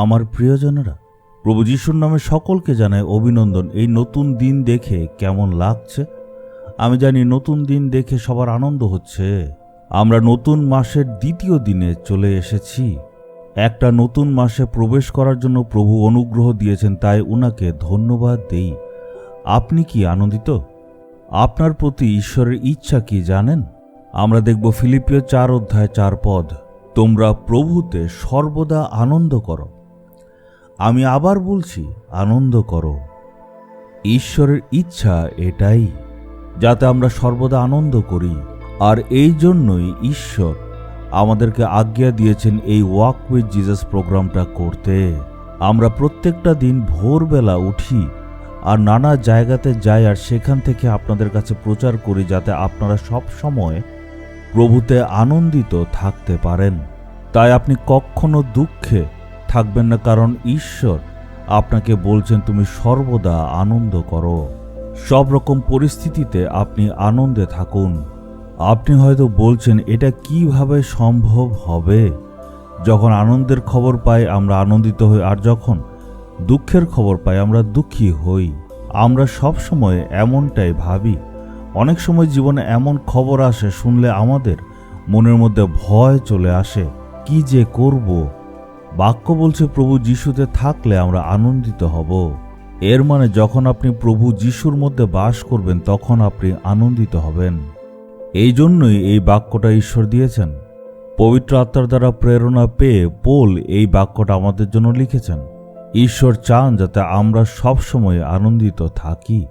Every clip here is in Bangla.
আমার প্রিয়জনেরা, প্রভু যিশুর নামে সকলকে জানায় অভিনন্দন এই নতুন দিন দেখে কেমন লাগছে? আমি জানি নতুন দিন দেখে সবার আনন্দ হচ্ছে। আমরা নতুন মাসের দ্বিতীয় দিনে চলে এসেছি। একটা নতুন মাসে প্রবেশ করার জন্য প্রভু অনুগ্রহ দিয়েছেন, তাই উনাকে ধন্যবাদ দেই। আপনি কি আনন্দিত? আপনার প্রতি ঈশ্বরের ইচ্ছা কি জানেন? আমরা দেখব ফিলিপিও চার অধ্যায় চার পদ। তোমরা প্রভুতে সর্বদা আনন্দ করো। আমি আবার বলছি, আনন্দ করো। ঈশ্বরের ইচ্ছা এটাই, যাতে আমরা সর্বদা আনন্দ করি। আর এই জন্যই ঈশ্বর আমাদেরকে আজ্ঞা দিয়েছেন এই ওয়াক উইথ জিজাস প্রোগ্রামটা করতে। আমরা প্রত্যেকটা দিন ভোরবেলা উঠি আর নানা জায়গাতে যাই আর সেখান থেকে আপনাদের কাছে প্রচার করি যাতে আপনারা সব সময় প্রভুতে আনন্দিত থাকতে পারেন। তাই আপনি কখনো দুঃখে থাকবেন না কারণ ঈশ্বর আপনাকে বলছেন তুমি সর্বদা আনন্দ করো। সব রকম পরিস্থিতিতে আপনি আনন্দে থাকুন। আপনি হয়তো বলছেন, এটা কীভাবে সম্ভব হবে? যখন আনন্দের খবর পাই, আমরা আনন্দিত হই, আর যখন দুঃখের খবর পাই, আমরা দুঃখী হই। আমরা সব সময় এমনটাই ভাবি। অনেক সময় জীবনে এমন খবর আসে, শুনলে আমাদের মনের মধ্যে ভয় চলে আসে, কি যে করব? বাক্য বলছে, প্রভু যিশুতে থাকলে আমরা আনন্দিত হব। এর মানে যখন আপনি প্রভু যিশুর মধ্যে বাস করবেন, তখন আপনি আনন্দিত হবেন। এই জন্যই এই বাক্যটা ঈশ্বর দিয়েছেন। পবিত্র আত্মার দ্বারা প্রেরণা পেয়ে পোল এই বাক্যটা আমাদের জন্য লিখেছেন। ঈশ্বর চান যাতে আমরা সবসময় আনন্দিত থাকি।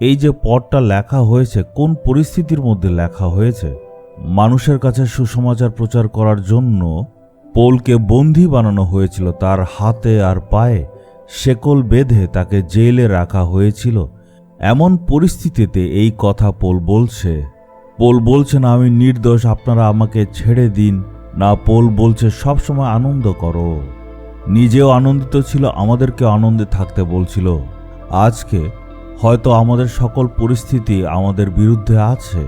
এই যে পদটা লেখা হয়েছে, কোন পরিস্থিতির মধ্যে লেখা হয়েছে? মানুষের কাছে সুসমাচার প্রচার করার জন্য পোলকে বন্দী বানানো হয়েছিল তার হাতে আর পায়ে। শেকল বেঁধে তাকে জেলে রাখা হয়েছিল। এমন পরিস্থিতিতে এই কথা পোল বলছে। পোল বলছে, না, আমি নির্দোষ, আপনারা আমাকে ছেড়ে দিন। না, পোল বলছে, সবসময় আনন্দ করো। নিজেও আনন্দিত ছিল আমাদেরকে আনন্দে থাকতে বলছিল। আজকে হয়তো আমাদের সকল পরিস্থিতি আমাদের বিরুদ্ধে আছে,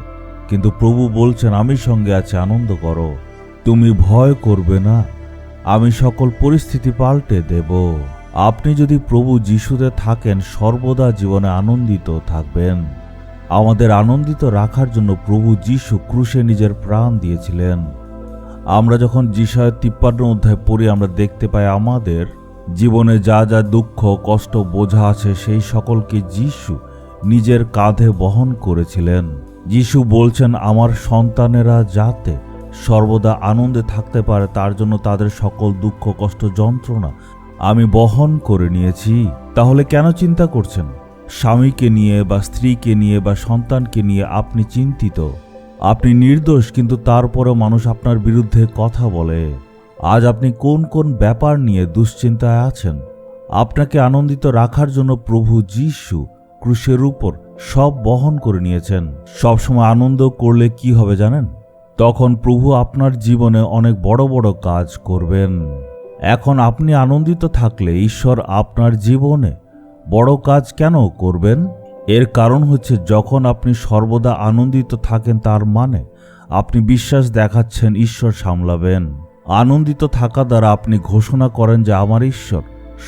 কিন্তু প্রভু বলছেন, আমি সঙ্গে আছি, আনন্দ করো। তুমি ভয় করবে না। আমি সকল পরিস্থিতি পাল্টে দেব। আপনি যদি প্রভু যিশুতে থাকেন, সর্বদা জীবনে আনন্দিত থাকবেন। আমাদের আনন্দিত রাখার জন্য প্রভু যিশু ক্রুশে নিজের প্রাণ দিয়েছিলেন। আমরা যখন যিশায় তিপ্পান্ন অধ্যায় পড়ি, আমরা দেখতে পাই আমাদের জীবনে যা যা দুঃখ, কষ্ট, বোঝা আছে, সেই সকলকে যিশু নিজের কাঁধে বহন করেছিলেন। যিশু বলছেন, আমার সন্তানেরা যাতে সর্বদা আনন্দে থাকতে পারে, তার জন্য তাদের সকল দুঃখ, কষ্ট, যন্ত্রণা আমি বহন করে নিয়েছি। তাহলে কেন চিন্তা করছেন? স্বামীকে নিয়ে বা স্ত্রীকে নিয়ে বা সন্তানকে নিয়ে আপনি চিন্তিত। আপনি নির্দোষ, কিন্তু তারপরেও মানুষ আপনার বিরুদ্ধে কথা বলে। আজ আপনি কোন কোন ব্যাপার নিয়ে দুশ্চিন্তায় আছেন? আপনাকে আনন্দিত রাখার জন্য প্রভু যিশু ক্রুশের উপর সব বহন করে নিয়েছেন। সবসময় আনন্দ করলে কি হবে জানেন? তখন প্রভু আপনার জীবনে অনেক বড় বড় কাজ করবেন। এখন আপনি আনন্দিত থাকলে ঈশ্বর আপনার জীবনে বড় কাজ কেন করবেন? এর কারণ হচ্ছে যখন আপনি সর্বদা আনন্দিত থাকেন তার মানে আপনি বিশ্বাস দেখাচ্ছেন ঈশ্বর সামলাবেন। আনন্দিত থাকা দ্বারা আপনি ঘোষণা করেন যে আমার ঈশ্বর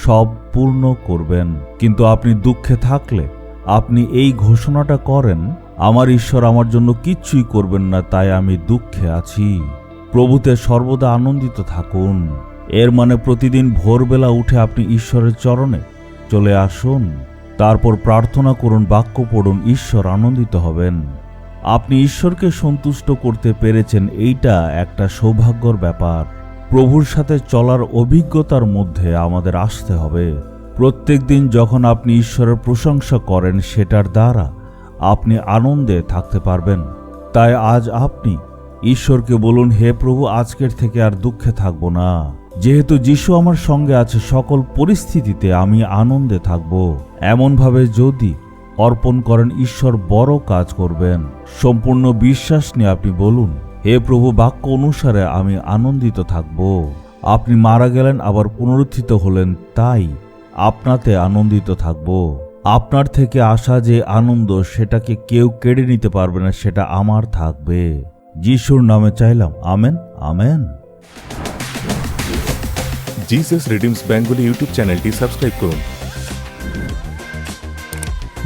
সব পূর্ণ করবেন। কিন্তু আপনি দুঃখে থাকলে আপনি এই ঘোষণাটা করেন আমার ঈশ্বর আমার জন্য কিচ্ছুই করবেন না, তাই আমি দুঃখে আছি। প্রভুতে সর্বদা আনন্দিত থাকুন। এর মানে প্রতিদিন ভোরবেলা উঠে আপনি ঈশ্বরের চরণে চলে আসুন। তারপর প্রার্থনা করুন, বাক্য পড়ুন, ঈশ্বর আনন্দিত হবেন। আপনি ঈশ্বরকে সন্তুষ্ট করতে পেরেছেন, এইটা একটা সৌভাগ্যর ব্যাপার। প্রভুর সাথে চলার অভিজ্ঞতার মধ্যে আমাদের আসতে হবে। প্রত্যেক দিন যখন আপনি ঈশ্বরের প্রশংসা করেন, সেটার দ্বারা আপনি আনন্দে থাকতে পারবেন। তাই আজ আপনি ঈশ্বরকে বলুন, হে প্রভু, আজকের থেকে আর দুঃখে থাকব না। যেহেতু যিশু আমার সঙ্গে আছে, সকল পরিস্থিতিতে আমি আনন্দে থাকব। এমনভাবে যদি অর্পণ করেন, ঈশ্বর বড় কাজ করবেন। সম্পূর্ণ বিশ্বাস নিয়ে আপনি বলুন, হে প্রভু, বাক্য অনুসারে আমি আনন্দিত থাকব। আপনি মারা গেলেন, আবার পুনরুত্থিত হলেন, তাই আপনাতে আনন্দিত থাকব। আপনার থেকে আসা যে আনন্দ সেটাকে কেউ কেড়ে নিতে পারবে না, সেটা আমার থাকবে। যিশুর নামে চাইলাম। Amen amen. Jesus redeems Bengali YouTube চ্যানেলটি সাবস্ক্রাইব করুন।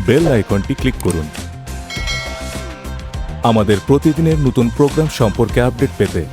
বেল আইকনটি ক্লিক করুন। আমাদের প্রতিদিনের নতুন প্রোগ্রাম সম্পর্কে আপডেট পেতে